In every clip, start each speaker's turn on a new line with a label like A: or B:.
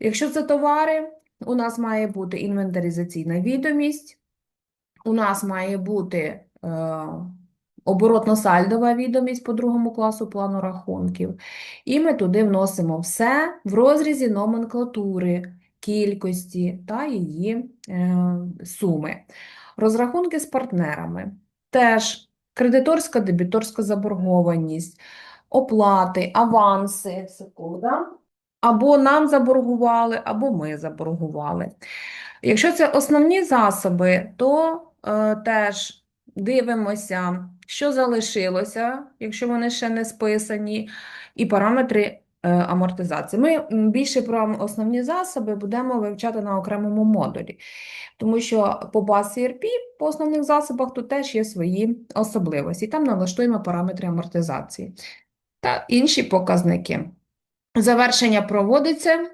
A: Якщо це товари, у нас має бути інвентаризаційна відомість, у нас має бути е, оборотно-сальдова відомість по другому класу плану рахунків. І ми туди вносимо все в розрізі номенклатури, кількості та її е, суми. Розрахунки з партнерами. Теж кредиторська, дебіторська заборгованість, оплати, аванси, секунда. Або нам заборгували, або ми заборгували. Якщо це основні засоби, то е, теж дивимося, що залишилося, якщо вони ще не списані, і параметри е, амортизації. Ми більше про основні засоби будемо вивчати на окремому модулі, тому що по базі ERP, по основних засобах, тут теж є свої особливості. Там налаштуємо параметри амортизації та інші показники. Завершення проводиться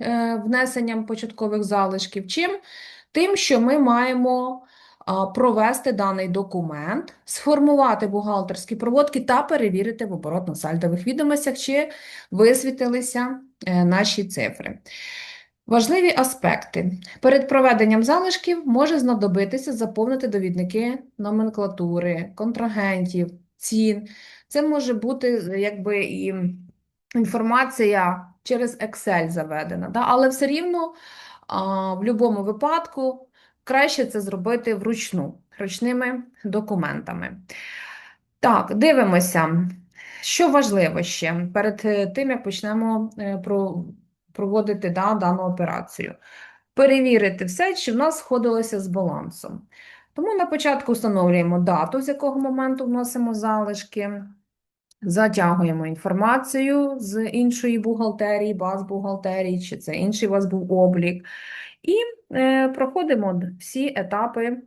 A: е, внесенням початкових залишків. Чим? Тим, що ми маємо провести даний документ, сформувати бухгалтерські проводки та перевірити в оборотно-сальдових відомостях, чи висвітилися е, наші цифри. Важливі аспекти. Перед проведенням залишків може знадобитися заповнити довідники номенклатури, контрагентів, цін. Це може бути якби і інформація через Excel заведена, да? Але все рівно а, в будь-якому випадку краще це зробити вручну, ручними документами. Так, дивимося, що важливо ще перед е, тим, як почнемо е, про, проводити да, дану операцію. Перевірити все, чи в нас сходилося з балансом. Тому на початку встановлюємо дату, з якого моменту вносимо залишки. Затягуємо інформацію з іншої бухгалтерії, баз бухгалтерії, чи це інший у вас був облік. І е, проходимо всі етапи е,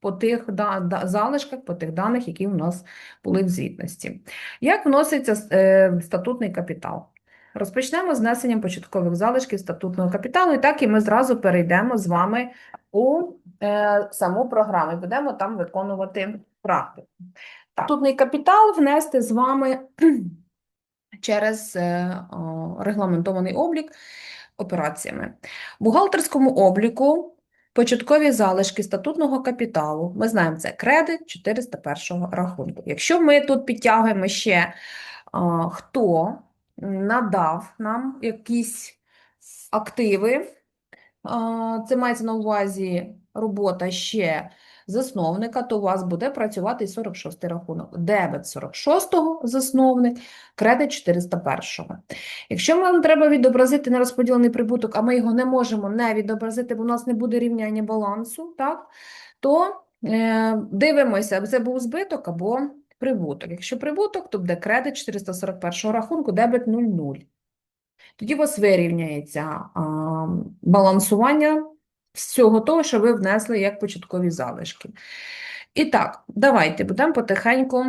A: по тих да, да- залишках, по тих даних, які у нас були в звітності. Як вноситься е, статутний капітал? Розпочнемо з внесенням початкових залишків статутного капіталу, і так і ми зразу перейдемо з вами у е, саму програму і будемо там виконувати практику. Статутний капітал внести з вами через е, регламентований облік операціями. В бухгалтерському обліку початкові залишки статутного капіталу, ми знаємо, це кредит 401 рахунку. Якщо ми тут підтягуємо ще, хто надав нам якісь активи, це мається на увазі робота ще засновника, то у вас буде працювати 46 рахунок. Дебет 46-го засновник, кредит 401-го. Якщо нам треба відобразити нерозподілений прибуток, а ми його не можемо не відобразити, бо у нас не буде рівняння балансу, так, то е, дивимося, це був збиток або прибуток. Якщо прибуток, то буде кредит 441 рахунку, дебет 0,0. Тоді у вас вирівняється а, балансування всього того, що ви внесли як початкові залишки. І так, давайте будемо потихеньку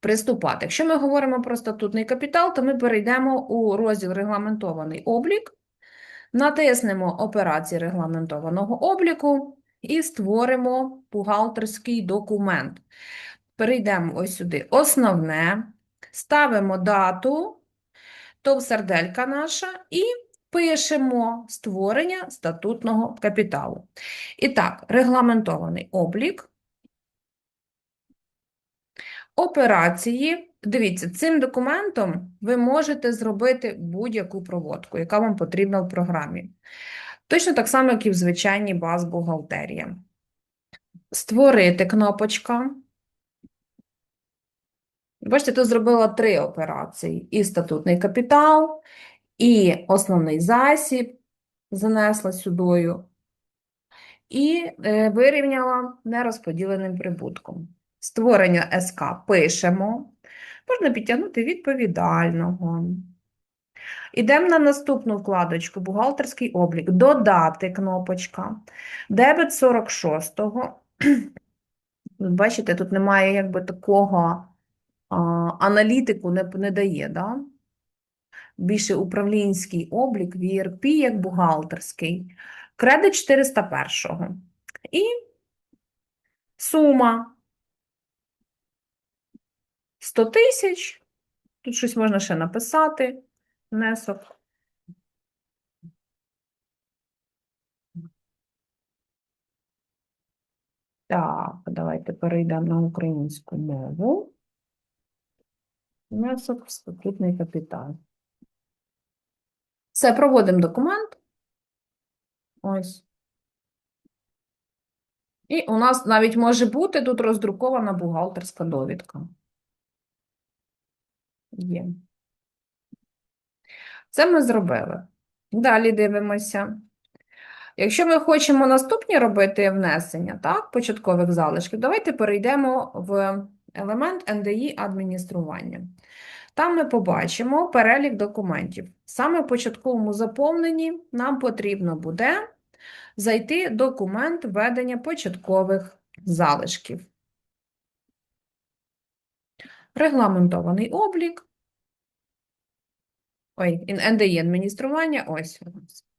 A: приступати. Якщо ми говоримо про статутний капітал, то ми перейдемо у розділ регламентований облік, натиснемо операції регламентованого обліку і створимо бухгалтерський документ. Перейдемо ось сюди. Основне, ставимо дату, то серделька наша, і пишемо створення статутного капіталу. І так, регламентований облік. Операції. Дивіться, цим документом ви можете зробити будь-яку проводку, яка вам потрібна в програмі. Точно так само, як і в звичайній баз бухгалтерія. Створити кнопочка. Бачите, тут зробила три операції: і статутний капітал, і основний засіб занесла сюдою, і е, вирівняла нерозподіленим прибутком. Створення СК пишемо. Можна підтягнути відповідального. Ідемо на наступну вкладочку «Бухгалтерський облік». Додати кнопочка. Дебет 46-го. Бачите, тут немає якби такого а, аналітику не, не дає, да? більше управлінський облік, VRP як бухгалтерський, кредит 401 і сума 100 тисяч. Тут щось можна ще написати, внесок. Так, давайте перейдемо на українську мову. Внесок в статутний капіталь. Все, проводимо документ. Ось. І у нас навіть може бути тут роздрукована бухгалтерська довідка. Є. Це ми зробили. Далі дивимося. Якщо ми хочемо наступні робити внесення, так, початкових залишків, давайте перейдемо в елемент НДІ адміністрування. Там ми побачимо перелік документів. Саме в початковому заповненні нам потрібно буде зайти документ введення початкових залишків. Регламентований облік. Ой, НДІ адміністрування, ось. у нас.